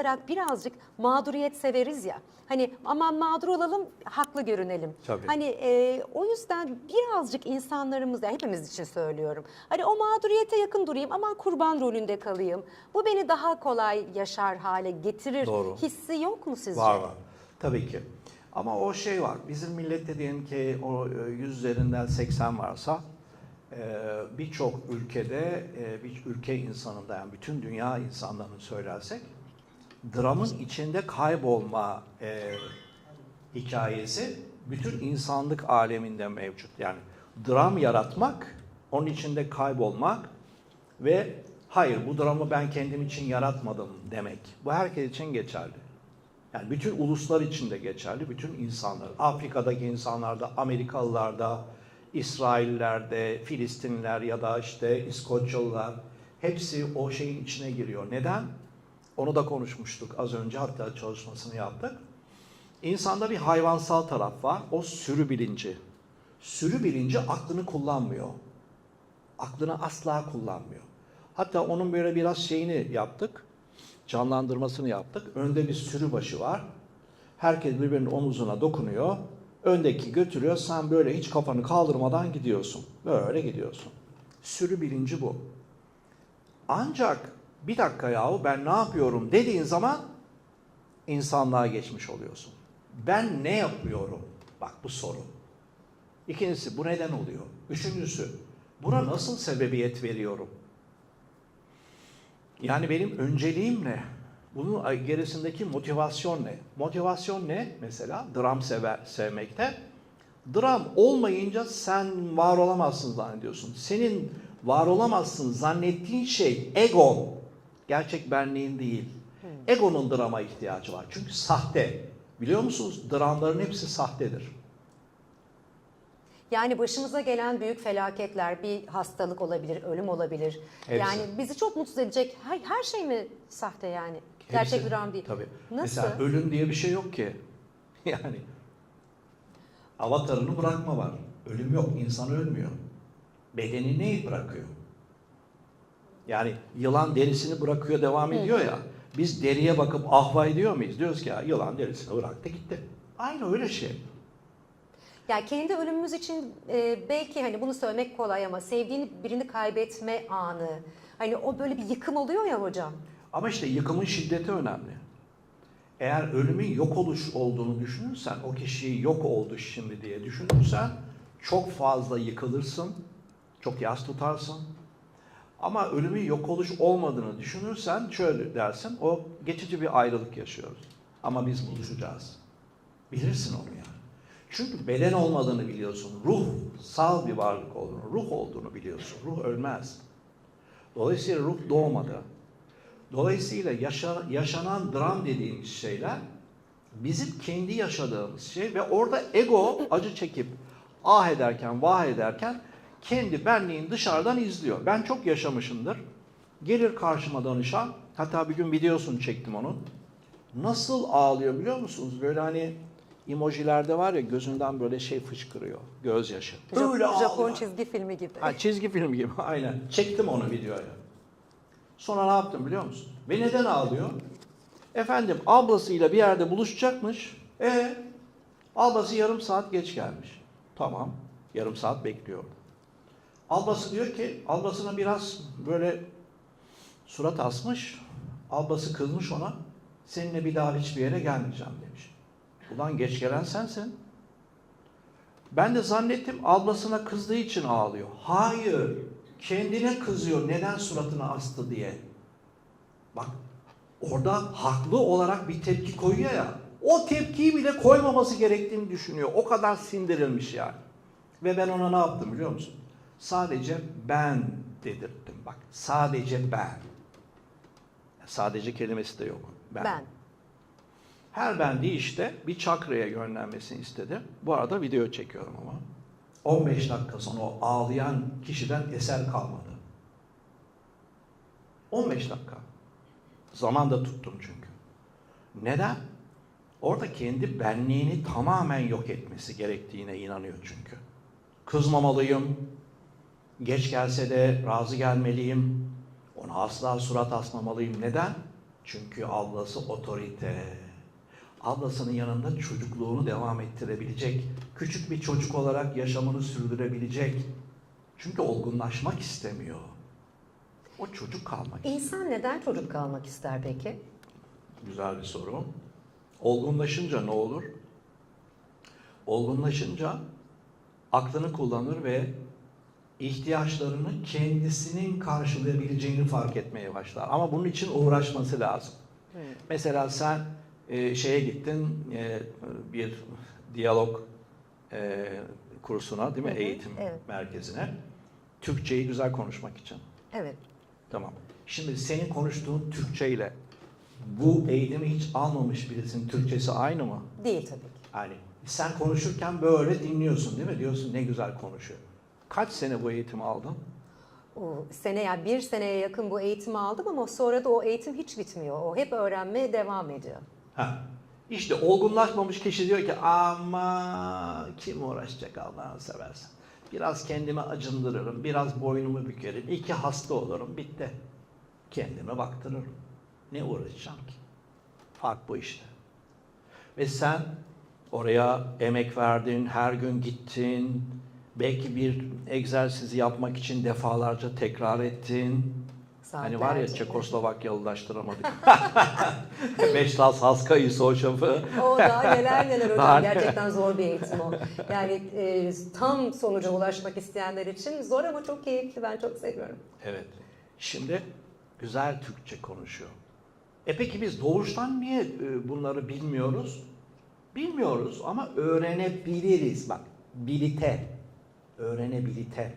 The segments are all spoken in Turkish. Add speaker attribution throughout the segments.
Speaker 1: olarak birazcık mağduriyet severiz ya. Hani aman mağdur olalım, haklı görünelim.
Speaker 2: Tabii.
Speaker 1: Hani e, o yüzden birazcık insanlarımız, yani hepimiz için söylüyorum. Hani o mağduriyete yakın durayım, aman kurban rolünde kalayım. Bu beni daha kolay yaşar hale getirir.
Speaker 2: Doğru.
Speaker 1: Hissi yok mu sizce?
Speaker 2: Var var. Tabii ki. Ama o şey var. Bizim millette diyelim ki o e, 100 üzerinden 80 varsa e, birçok ülkede e, bir ülke insanında yani bütün dünya insanlarını söylersek dramın içinde kaybolma e, hikayesi bütün insanlık aleminde mevcut. Yani dram yaratmak, onun içinde kaybolmak ve hayır bu dramı ben kendim için yaratmadım demek. Bu herkes için geçerli. Yani bütün uluslar için de geçerli, bütün insanlar. Afrika'daki insanlarda, Amerikalılarda, İsraillerde, Filistinliler ya da işte İskoçyalılar hepsi o şeyin içine giriyor. Neden? Onu da konuşmuştuk az önce hatta çalışmasını yaptık. İnsanda bir hayvansal taraf var. O sürü bilinci. Sürü bilinci aklını kullanmıyor. Aklını asla kullanmıyor. Hatta onun böyle biraz şeyini yaptık. Canlandırmasını yaptık. Önde bir sürü başı var. Herkes birbirinin omuzuna dokunuyor. Öndeki götürüyor. Sen böyle hiç kafanı kaldırmadan gidiyorsun. Böyle gidiyorsun. Sürü bilinci bu. Ancak bir dakika yahu ben ne yapıyorum dediğin zaman insanlığa geçmiş oluyorsun. Ben ne yapıyorum? Bak bu soru. İkincisi bu neden oluyor? Üçüncüsü buna nasıl sebebiyet veriyorum? Yani benim önceliğim ne? Bunun gerisindeki motivasyon ne? Motivasyon ne? Mesela dram sever, sevmekte. Dram olmayınca sen var olamazsın zannediyorsun. Senin var olamazsın zannettiğin şey egon. Gerçek benliğin değil. Egonun drama ihtiyacı var. Çünkü sahte. Biliyor musunuz? Dramların hepsi sahtedir.
Speaker 1: Yani başımıza gelen büyük felaketler, bir hastalık olabilir, ölüm olabilir.
Speaker 2: Hepsi.
Speaker 1: Yani bizi çok mutsuz edecek her, her şey mi sahte yani? Gerçek
Speaker 2: Hepsi.
Speaker 1: dram değil.
Speaker 2: Tabii.
Speaker 1: Nasıl?
Speaker 2: Mesela ölüm diye bir şey yok ki. Yani avatarını bırakma var. Ölüm yok. İnsan ölmüyor. Bedeni neyi bırakıyor? Yani yılan derisini bırakıyor devam ediyor ya. Biz deriye bakıp ahvay diyor muyuz? Diyoruz ki ya yılan derisini bıraktı gitti. Aynı öyle şey.
Speaker 1: Yani kendi ölümümüz için e, belki hani bunu söylemek kolay ama sevdiğini birini kaybetme anı. Hani o böyle bir yıkım oluyor ya hocam.
Speaker 2: Ama işte yıkımın şiddeti önemli. Eğer ölümün yok oluş olduğunu düşünürsen, o kişiyi yok oldu şimdi diye düşünürsen çok fazla yıkılırsın, çok yas tutarsın. Ama ölümün yok oluş olmadığını düşünürsen şöyle dersin, o geçici bir ayrılık yaşıyoruz. Ama biz buluşacağız. Bilirsin onu yani. Çünkü beden olmadığını biliyorsun, ruhsal bir varlık olduğunu, ruh olduğunu biliyorsun. Ruh ölmez. Dolayısıyla ruh doğmadı. Dolayısıyla yaşa, yaşanan dram dediğimiz şeyler bizim kendi yaşadığımız şey ve orada ego acı çekip ah ederken, vah ederken kendi benliğin dışarıdan izliyor. Ben çok yaşamışımdır. Gelir karşıma danışan, hatta bir gün videosunu çektim onun. Nasıl ağlıyor biliyor musunuz? Böyle hani emojilerde var ya gözünden böyle şey fışkırıyor, gözyaşı.
Speaker 1: Jap-
Speaker 2: Öyle
Speaker 1: Japon
Speaker 2: ağlıyor.
Speaker 1: çizgi filmi gibi.
Speaker 2: Ha, çizgi film gibi aynen. Çektim onu videoya. Sonra ne yaptım biliyor musun? Ve neden ağlıyor? Efendim ablasıyla bir yerde buluşacakmış. E ablası yarım saat geç gelmiş. Tamam. Yarım saat bekliyor. Ablası diyor ki ablasına biraz böyle surat asmış. Ablası kızmış ona. Seninle bir daha hiçbir yere gelmeyeceğim demiş. Ulan geç gelen sensin. Ben de zannettim ablasına kızdığı için ağlıyor. Hayır. Kendine kızıyor neden suratını astı diye. Bak orada haklı olarak bir tepki koyuyor ya. O tepkiyi bile koymaması gerektiğini düşünüyor. O kadar sindirilmiş yani. Ve ben ona ne yaptım biliyor musun? Sadece ben dedirttim. Bak sadece ben. Sadece kelimesi de yok.
Speaker 1: ben.
Speaker 2: Her bendi işte bir çakraya yönlenmesini istedi. Bu arada video çekiyorum ama. 15 dakika sonra o ağlayan kişiden eser kalmadı. 15 dakika. Zaman da tuttum çünkü. Neden? Orada kendi benliğini tamamen yok etmesi gerektiğine inanıyor çünkü. Kızmamalıyım. Geç gelse de razı gelmeliyim. Ona asla surat asmamalıyım. Neden? Çünkü ablası otorite. Ablasının yanında çocukluğunu devam ettirebilecek, küçük bir çocuk olarak yaşamını sürdürebilecek. Çünkü olgunlaşmak istemiyor. O çocuk kalmak istiyor.
Speaker 1: İnsan neden çocuk kalmak ister peki?
Speaker 2: Güzel bir soru. Olgunlaşınca ne olur? Olgunlaşınca aklını kullanır ve ihtiyaçlarını kendisinin karşılayabileceğini fark etmeye başlar. Ama bunun için uğraşması lazım. Mesela sen e, şeye gittin e, bir diyalog e, kursuna değil mi?
Speaker 1: Hı hı,
Speaker 2: Eğitim
Speaker 1: evet.
Speaker 2: merkezine. Türkçeyi güzel konuşmak için.
Speaker 1: Evet.
Speaker 2: Tamam. Şimdi senin konuştuğun Türkçe ile bu eğitimi hiç almamış birisinin Türkçesi aynı mı?
Speaker 1: Değil tabii ki.
Speaker 2: Yani sen konuşurken böyle dinliyorsun değil mi? Diyorsun ne güzel konuşuyor. Kaç sene bu eğitimi aldın?
Speaker 1: O sene yani bir seneye yakın bu eğitimi aldım ama sonra da o eğitim hiç bitmiyor. O hep öğrenmeye devam ediyor.
Speaker 2: Ha. İşte olgunlaşmamış kişi diyor ki ama kim uğraşacak Allah'ını seversen. Biraz kendimi acındırırım, biraz boynumu bükerim, iki hasta olurum, bitti. Kendime baktırırım. Ne uğraşacağım ki? Fark bu işte. Ve sen oraya emek verdin, her gün gittin, belki bir egzersizi yapmak için defalarca tekrar ettin. Hani var ya
Speaker 1: Saatlerce.
Speaker 2: Çekoslovakyalılaştıramadık. Beşlas Haska'yı Soğuşaf'ı.
Speaker 1: O da neler neler hocam.
Speaker 2: Daha-
Speaker 1: Gerçekten zor bir eğitim o. Yani e, tam sonuca ulaşmak isteyenler için zor ama çok keyifli. Ben çok seviyorum.
Speaker 2: Evet. Şimdi güzel Türkçe konuşuyor. E peki biz doğuştan niye e, bunları bilmiyoruz? Bilmiyoruz ama öğrenebiliriz. Bak, bilite. Öğrenebilite.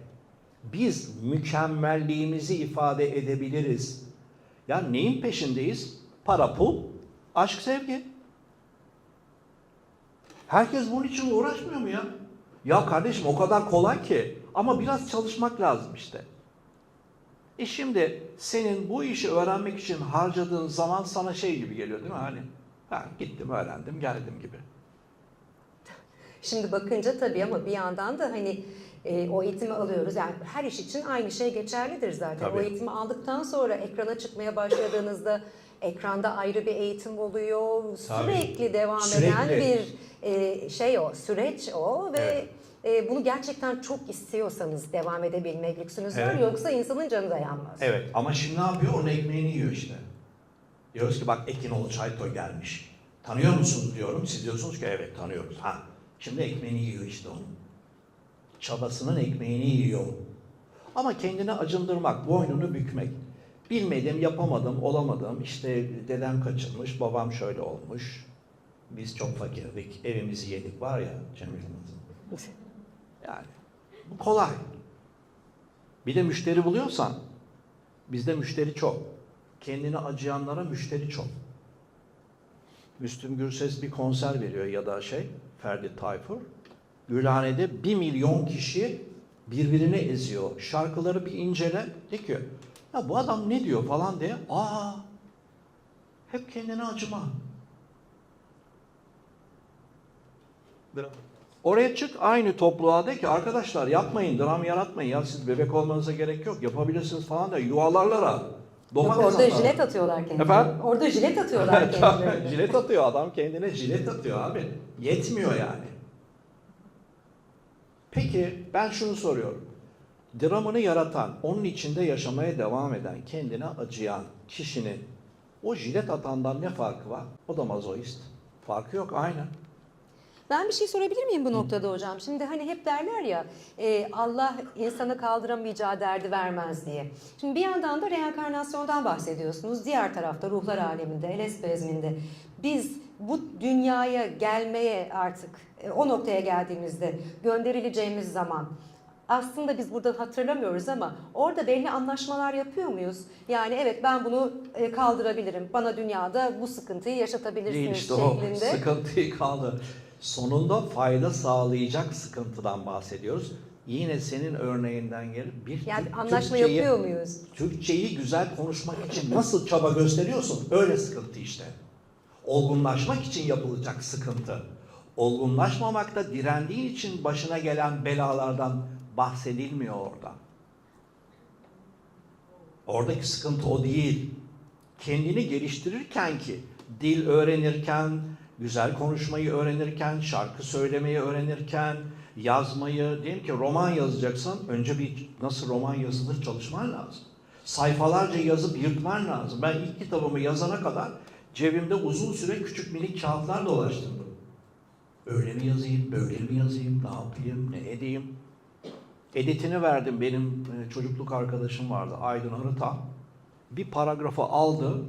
Speaker 2: Biz mükemmelliğimizi ifade edebiliriz. Ya neyin peşindeyiz? Para, pul, aşk, sevgi. Herkes bunun için uğraşmıyor mu ya? Ya kardeşim o kadar kolay ki. Ama biraz çalışmak lazım işte. E şimdi senin bu işi öğrenmek için harcadığın zaman sana şey gibi geliyor değil mi? Hani ha, gittim öğrendim geldim gibi.
Speaker 1: Şimdi bakınca tabii ama bir yandan da hani e, o eğitimi alıyoruz. Yani her iş için aynı şey geçerlidir zaten.
Speaker 2: Tabii.
Speaker 1: O eğitimi aldıktan sonra ekrana çıkmaya başladığınızda ekranda ayrı bir eğitim oluyor.
Speaker 2: Tabii.
Speaker 1: Sürekli devam eden
Speaker 2: Sürekli.
Speaker 1: bir e, şey o, süreç o ve
Speaker 2: Evet.
Speaker 1: e, bunu gerçekten çok istiyorsanız devam edebilmek lüksünüz var.
Speaker 2: Evet.
Speaker 1: Yoksa insanın canı dayanmaz.
Speaker 2: Evet ama şimdi ne yapıyor? Onun ekmeğini yiyor işte. Diyoruz ki bak Ekinoğlu Çaytoy gelmiş. Tanıyor musunuz diyorum. Siz diyorsunuz ki evet tanıyoruz. Ha. Şimdi ekmeğini yiyor işte onun. Çabasının ekmeğini yiyor. Ama kendini acındırmak, boynunu bükmek. Bilmedim, yapamadım, olamadım. İşte dedem kaçırmış, babam şöyle olmuş. Biz çok fakirdik, evimizi yedik var ya Cemil. Yani bu kolay. Bir de müşteri buluyorsan, bizde müşteri çok. Kendine acıyanlara müşteri çok. Müslüm Gürses bir konser veriyor ya da şey, Ferdi Tayfur. Gülhane'de bir milyon kişi birbirini eziyor. Şarkıları bir incele, de ki ya bu adam ne diyor falan diye. Aa, hep kendine acıma. Oraya çık aynı topluluğa de ki arkadaşlar yapmayın, dram yaratmayın ya siz bebek olmanıza gerek yok yapabilirsiniz falan da yuvalarlar.
Speaker 1: Yok,
Speaker 2: Domates
Speaker 1: orada
Speaker 2: atar.
Speaker 1: jilet atıyorlar kendilerine.
Speaker 2: Efendim?
Speaker 1: Orada jilet atıyorlar kendilerine.
Speaker 2: jilet atıyor adam kendine jilet atıyor abi. Yetmiyor yani. Peki ben şunu soruyorum. Dramını yaratan, onun içinde yaşamaya devam eden, kendine acıyan kişinin o jilet atandan ne farkı var? O da mazoist. Farkı yok aynı.
Speaker 1: Ben bir şey sorabilir miyim bu noktada hocam? Şimdi hani hep derler ya e, Allah insana kaldıramayacağı derdi vermez diye. Şimdi bir yandan da reenkarnasyondan bahsediyorsunuz. Diğer tarafta ruhlar aleminde, Eles bezminde biz bu dünyaya gelmeye artık e, o noktaya geldiğimizde gönderileceğimiz zaman aslında biz burada hatırlamıyoruz ama orada belli anlaşmalar yapıyor muyuz? Yani evet ben bunu e, kaldırabilirim. Bana dünyada bu sıkıntıyı yaşatabilirsiniz
Speaker 2: Değil işte o
Speaker 1: şeklinde.
Speaker 2: sıkıntıyı kaldı. Sonunda fayda sağlayacak sıkıntıdan bahsediyoruz. Yine senin örneğinden gelir. Bir
Speaker 1: Yani anlaşma yapıyor muyuz?
Speaker 2: Türkçeyi güzel konuşmak için nasıl çaba gösteriyorsun? Öyle sıkıntı işte. Olgunlaşmak için yapılacak sıkıntı. Olgunlaşmamakta direndiğin için başına gelen belalardan bahsedilmiyor orada. Oradaki sıkıntı o değil. kendini geliştirirken ki dil öğrenirken, güzel konuşmayı öğrenirken, şarkı söylemeyi öğrenirken, yazmayı, diyelim ki roman yazacaksın, önce bir nasıl roman yazılır çalışman lazım. Sayfalarca yazıp yırtman lazım. Ben ilk kitabımı yazana kadar cebimde uzun süre küçük minik kağıtlar dolaştırdım. Öyle mi yazayım, böyle mi yazayım, ne yapayım, ne edeyim? Editini verdim. Benim e, çocukluk arkadaşım vardı Aydın Arıta. Bir paragrafı aldı.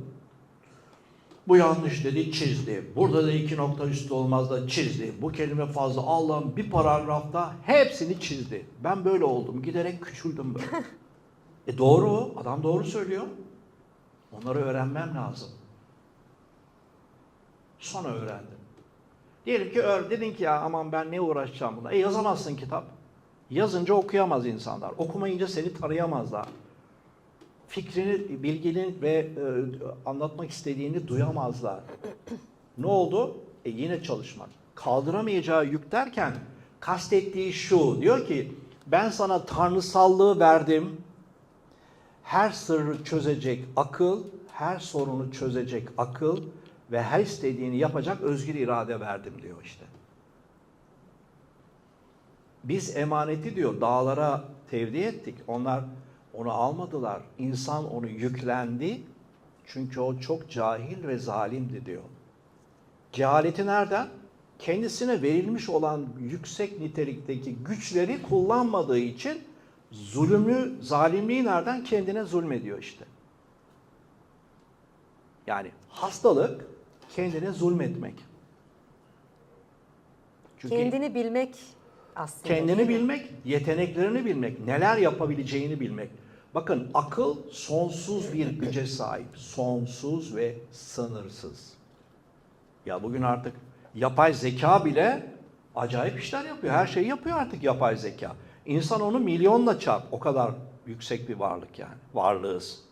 Speaker 2: Bu yanlış dedi, çizdi. Burada da iki nokta üstü olmaz da çizdi. Bu kelime fazla Allah'ım bir paragrafta hepsini çizdi. Ben böyle oldum. Giderek küçüldüm böyle. e doğru, adam doğru söylüyor. Onları öğrenmem lazım. Sonra öğrendim. Diyelim ki dedin ki ya aman ben ne uğraşacağım buna. E yazamazsın kitap. Yazınca okuyamaz insanlar. Okumayınca seni tarayamazlar. Fikrini, bilgini ve e, anlatmak istediğini duyamazlar. ne oldu? E yine çalışmak. Kaldıramayacağı yük derken kastettiği şu. Diyor ki ben sana tanrısallığı verdim. Her sırrı çözecek akıl, her sorunu çözecek akıl ve her istediğini yapacak özgür irade verdim diyor işte. Biz emaneti diyor dağlara tevdi ettik. Onlar onu almadılar. İnsan onu yüklendi. Çünkü o çok cahil ve zalimdi diyor. Cehaleti nereden? Kendisine verilmiş olan yüksek nitelikteki güçleri kullanmadığı için zulümlü, zalimliği nereden? Kendine zulmediyor işte. Yani hastalık kendine zulmetmek. Çünkü
Speaker 1: Kendini bilmek aslında.
Speaker 2: kendini bilmek, yeteneklerini bilmek, neler yapabileceğini bilmek. Bakın akıl sonsuz bir güce sahip. Sonsuz ve sınırsız. Ya bugün artık yapay zeka bile acayip işler yapıyor. Her şeyi yapıyor artık yapay zeka. İnsan onu milyonla çarp. O kadar yüksek bir varlık yani. Varlığız.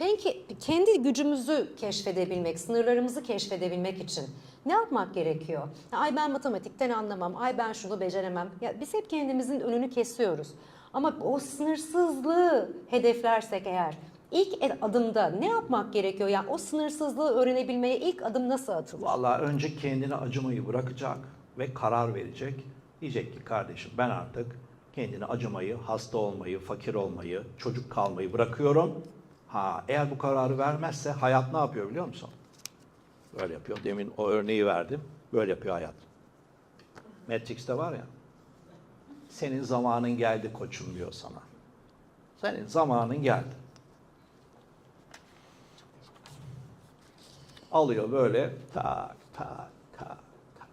Speaker 1: Peki kendi gücümüzü keşfedebilmek, sınırlarımızı keşfedebilmek için ne yapmak gerekiyor? Ay ben matematikten anlamam, ay ben şunu beceremem. Ya biz hep kendimizin önünü kesiyoruz. Ama o sınırsızlığı hedeflersek eğer ilk adımda ne yapmak gerekiyor? Yani o sınırsızlığı öğrenebilmeye ilk adım nasıl atılır?
Speaker 2: Vallahi önce kendine acımayı bırakacak ve karar verecek. Diyecek ki kardeşim ben artık kendine acımayı, hasta olmayı, fakir olmayı, çocuk kalmayı bırakıyorum. Ha eğer bu kararı vermezse hayat ne yapıyor biliyor musun? Böyle yapıyor. Demin o örneği verdim. Böyle yapıyor hayat. Matrix'te var ya. Senin zamanın geldi koçum diyor sana. Senin zamanın geldi. Alıyor böyle tak tak tak tak.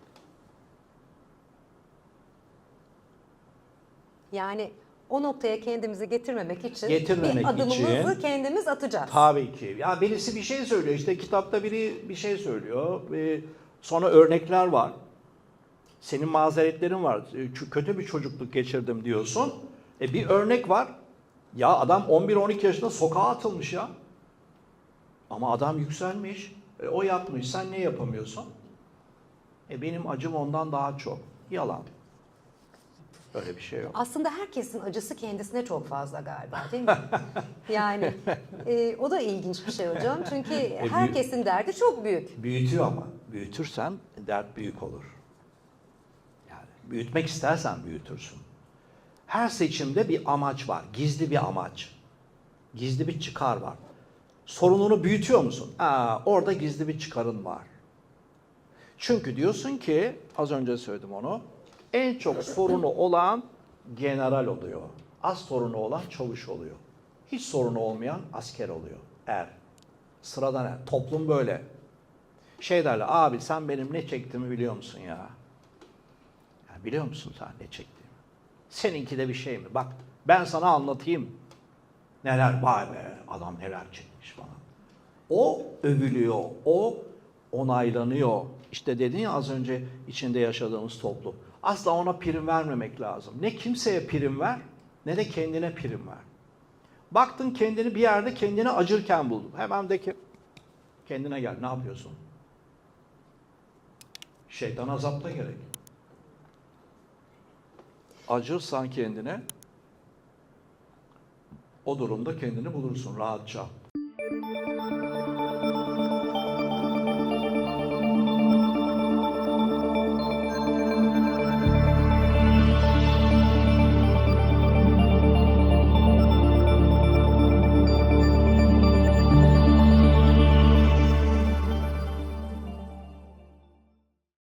Speaker 1: Yani o noktaya kendimizi getirmemek için
Speaker 2: Getirmemek
Speaker 1: bir adımımızı
Speaker 2: için-
Speaker 1: kendimiz atacağız.
Speaker 2: Tabii ki. Ya birisi bir şey söylüyor. İşte kitapta biri bir şey söylüyor. Ve sonra örnekler var. Senin mazeretlerin var. Ç- Kötü bir çocukluk geçirdim diyorsun. E bir örnek var. Ya adam 11-12 yaşında sokağa atılmış ya. Ama adam yükselmiş. E o yapmış. Sen ne yapamıyorsun? E benim acım ondan daha çok. Yalan. Öyle bir şey yok.
Speaker 1: Aslında herkesin acısı kendisine çok fazla galiba değil mi? yani e, o da ilginç bir şey hocam. Çünkü
Speaker 2: büyük-
Speaker 1: herkesin derdi çok büyük.
Speaker 2: Büyütüyor ama. Büyütürsen dert büyük olur. Yani büyütmek istersen büyütürsün. Her seçimde bir amaç var. Gizli bir amaç. Gizli bir çıkar var. Sorununu büyütüyor musun? Aa, orada gizli bir çıkarın var. Çünkü diyorsun ki, az önce söyledim onu, en çok sorunu olan general oluyor. Az sorunu olan çavuş oluyor. Hiç sorunu olmayan asker oluyor. Er. Sıradan er. Toplum böyle. Şey derler, abi sen benim ne çektiğimi biliyor musun ya? ya biliyor musun sen ne çektiğimi? Seninki de bir şey mi? Bak ben sana anlatayım. Neler vay be adam neler çekmiş falan. O övülüyor, o onaylanıyor. İşte dedin ya az önce içinde yaşadığımız toplum. Asla ona prim vermemek lazım. Ne kimseye prim ver ne de kendine prim ver. Baktın kendini bir yerde kendini acırken buldun. Hemen de ki kendine gel ne yapıyorsun? Şeytan azapta gerek. Acırsan kendine o durumda kendini bulursun rahatça.